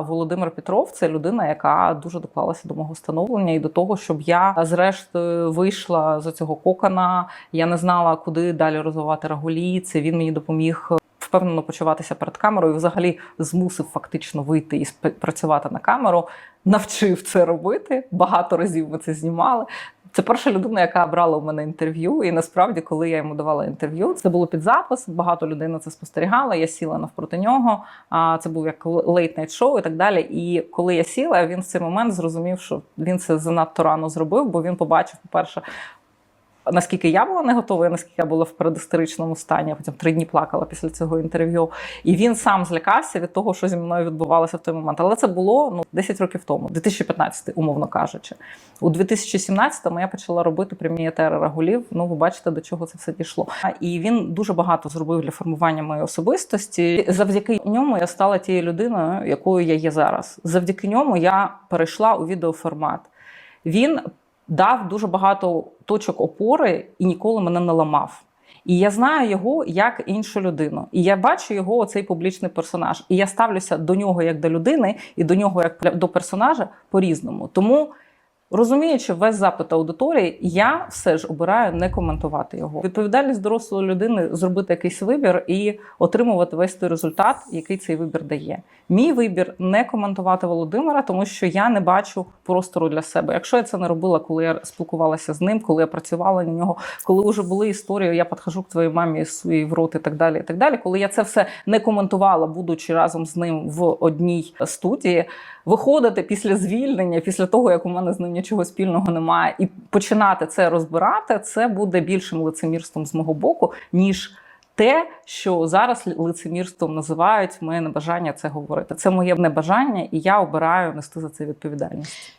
Володимир Петров це людина, яка дуже доклалася до мого становлення і до того, щоб я зрештою вийшла з цього кокона. Я не знала, куди далі розвивати рагулі. Це він мені допоміг. Впевнено почуватися перед камерою, взагалі змусив фактично вийти і працювати на камеру, навчив це робити. Багато разів ми це знімали. Це перша людина, яка брала у мене інтерв'ю. І насправді, коли я йому давала інтерв'ю, це було під запис. Багато людей на це спостерігала. Я сіла навпроти нього. А це був як лейт-найт шоу і так далі. І коли я сіла, він в цей момент зрозумів, що він це занадто рано зробив, бо він побачив, по-перше, наскільки я була не готова, і наскільки я була в передісторичному стані. Я потім три дні плакала після цього інтерв'ю. І він сам злякався від того, що зі мною відбувалося в той момент. Але це було ну 10 років тому, 2015, умовно кажучи. У 2017-му я почала робити прямі етери рагулів. Ну, ви бачите, до чого це все дійшло. І він дуже багато зробив для формування моєї особистості. Завдяки ньому я стала тією людиною, якою я є зараз. Завдяки ньому я перейшла у відеоформат. Він дав дуже багато точок опори і ніколи мене не ламав. І я знаю його як іншу людину. І я бачу його цей публічний персонаж. І я ставлюся до нього як до людини, і до нього як до персонажа по-різному. Тому. Розуміючи весь запит аудиторії, я все ж обираю не коментувати його. Відповідальність дорослої людини зробити якийсь вибір і отримувати весь той результат, який цей вибір дає. Мій вибір не коментувати Володимира, тому що я не бачу простору для себе. Якщо я це не робила, коли я спілкувалася з ним, коли я працювала на нього, коли вже були історії, я підхожу к твоїй мамі своїй в рот і так далі. І так далі. Коли я це все не коментувала, будучи разом з ним в одній студії, виходити після звільнення, після того як у мене з ним нічого спільного немає, і починати це розбирати, це буде більшим лицемірством з мого боку, ніж те, що зараз лицемірством називають моє небажання це говорити. Це моє небажання, і я обираю нести за це відповідальність.